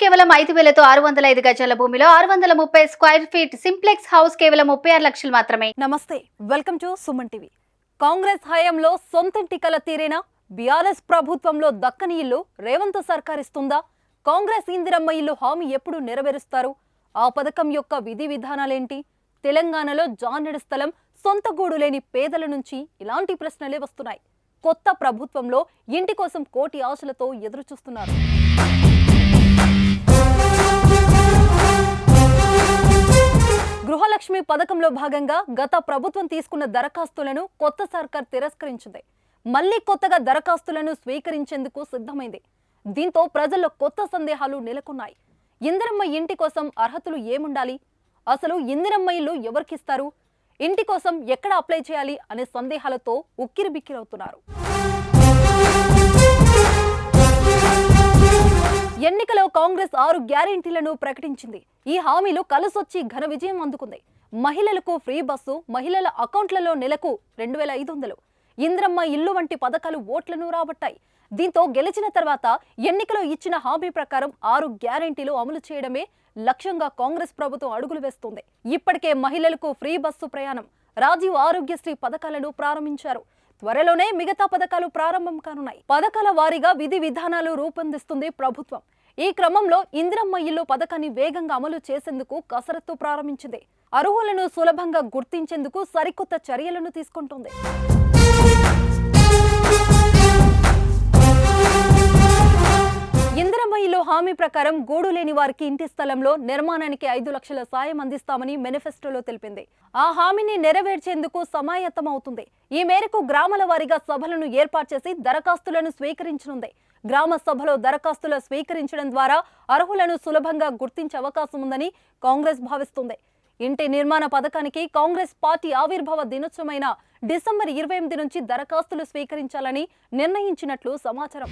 కేవలం ఐదు వేలతో ఆరు వందల ఐదు గజాల భూమిలో ఆరు వందల ముప్పై స్క్వేర్ ఫీట్ సింప్లెక్స్ హౌస్ కేవలం ముప్పై ఆరు లక్షలు మాత్రమే. నమస్తే welcome to Suman TV. Congress హయాంలో సొంత కల తీరేనా? బీఆర్ఎస్ ప్రభుత్వంలో దక్కని ఇల్లు రేవంత్ సర్కార్ ఇస్తుందా? కాంగ్రెస్ ఇందిరమ్మ ఇల్లు హామీ ఎప్పుడు నెరవేరుస్తారు? ఆ పథకం యొక్క విధి విధానాలేంటి? తెలంగాణలో జానెడు స్థలం సొంత గూడు లేని పేదల నుంచి ఇలాంటి ప్రశ్నలే వస్తున్నాయి. కొత్త ప్రభుత్వంలో ఇంటి కోసం కోటి ఆశలతో ఎదురుచూస్తున్నారు. చూస్తున్నారు పథకంలో భాగంగా గత ప్రభుత్వం తీసుకున్న దరఖాస్తులను కొత్త సర్కార్ తిరస్కరించింది. మళ్ళీ కొత్తగా దరఖాస్తులను స్వీకరించేందుకు సిద్ధమైంది. దీంతో ప్రజల్లో కొత్త సందేహాలు నెలకొన్నాయి. ఇందిరమ్మ ఇంటి కోసం అర్హతలు ఏముండాలి? అసలు ఇందిరమ్మ ఇల్లు ఎవరికిస్తారు? ఇంటి కోసం ఎక్కడ అప్లై చేయాలి అనే సందేహాలతో ఉక్కిరిబిక్కిరవుతున్నారు. ఎన్నికలో కాంగ్రెస్ ఆరు గ్యారెంటీలను ప్రకటించింది. ఈ హామీలు కలిసొచ్చి ఘన విజయం అందుకుంది. మహిళలకు ఫ్రీ బస్సు మహిళల అకౌంట్లలో నెలకు రెండు వేల ఐదు వందలు. ఇంద్రమ్మ ఇల్లు వంటి పథకాలు ఓట్లను రాబట్టాయి. దీంతో గెలిచిన తర్వాత ఎన్నికలో ఇచ్చిన హామీ ప్రకారం ఆరు గ్యారెంటీలు అమలు చేయడమే లక్ష్యంగా కాంగ్రెస్ ప్రభుత్వం అడుగులు వేస్తుంది. ఇప్పటికే మహిళలకు ఫ్రీ బస్సు ప్రయాణం రాజీవ్ ఆరోగ్యశ్రీ పథకాలను ప్రారంభించారు. త్వరలోనే మిగతా పథకాలు ప్రారంభం కానున్నాయి. పథకాల వారీగా విధి విధానాలు రూపొందిస్తుంది ప్రభుత్వం. ఈ క్రమంలో ఇందిరమ్మ ఇల్లు పథకాన్ని వేగంగా అమలు చేసేందుకు కసరత్తు ప్రారంభించింది. అర్హులను సులభంగా గుర్తించేందుకు సరికొత్త చర్యలను తీసుకుంటుంది. ఇందిరమ్మ హామీ ప్రకారం గూడు లేని వారికి ఇంటి స్థలంలో నిర్మాణానికి ఐదు లక్షల సాయం అందిస్తామని మేనిఫెస్టోలో తెలిపింది. ఆ హామీని నెరవేర్చేందుకు సమాయత్తమవుతుంది. ఈ మేరకు గ్రామాల వారీగా సభలను ఏర్పాటు చేసి దరఖాస్తులను స్వీకరించనుంది. గ్రామ సభలో దరఖాస్తులు స్వీకరించడం ద్వారా అర్హులను సులభంగా గుర్తించే అవకాశం ఉందని కాంగ్రెస్ భావిస్తుంది. ఇంటి నిర్మాణ పథకానికి కాంగ్రెస్ పార్టీ ఆవిర్భావ దినోత్సవమైన డిసెంబర్ ఇరవై ఎనిమిది నుంచి దరఖాస్తులు స్వీకరించాలని నిర్ణయించినట్లు సమాచారం.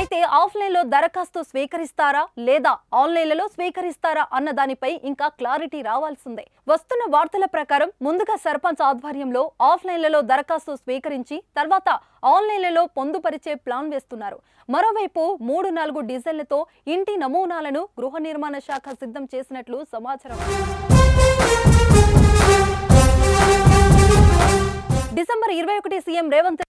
అయితే ఆఫ్లైన్లో దరఖాస్తు స్వీకరిస్తారా లేదా ఆన్లైన్లలో స్వీకరిస్తారా అన్న దానిపై ఇంకా క్లారిటీ రావాల్సిందే. వస్తున్న వార్తల ప్రకారం ముందుగా సర్పంచ్ ఆధ్వర్యంలో ఆఫ్లైన్లలో దరఖాస్తు స్వీకరించి తర్వాత ఆన్లైన్లలో పొందుపరిచే ప్లాన్ వేస్తున్నారు. మరోవైపు మూడు నాలుగు డిజైన్లతో ఇంటి నమూనాలను గృహ నిర్మాణ శాఖ సిద్ధం చేసినట్లు సమాచారం డిసెంబర్ ఇరవై ఒకటి సీఎం రేవంత్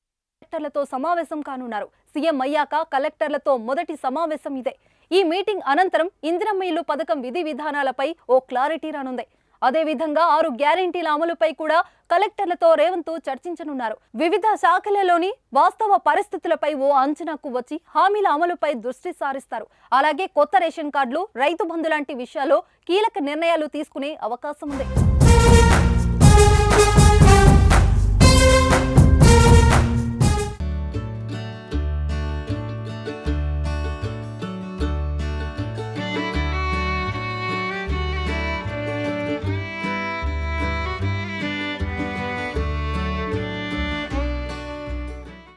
కలెక్టర్లతో సమావేశం కానున్నారు. సీఎం అయ్యాక కలెక్టర్లతో మొదటి సమావేశం ఇదే. ఈ మీటింగ్ అనంతరం ఇందిరమ్మ ఇల్లు పథకం విధి విధానాలపై ఓ క్లారిటీ రానుంది. అదేవిధంగా ఆరు గ్యారెంటీల అమలుపై కూడా కలెక్టర్లతో రేవంత్ చర్చించనున్నారు. వివిధ శాఖలలోని వాస్తవ పరిస్థితులపై ఓ అంచనాకు వచ్చి హామీల అమలుపై దృష్టి సారిస్తారు. అలాగే కొత్త రేషన్ కార్డులు రైతు బంధు లాంటి విషయాల్లో కీలక నిర్ణయాలు తీసుకునే అవకాశం ఉంది.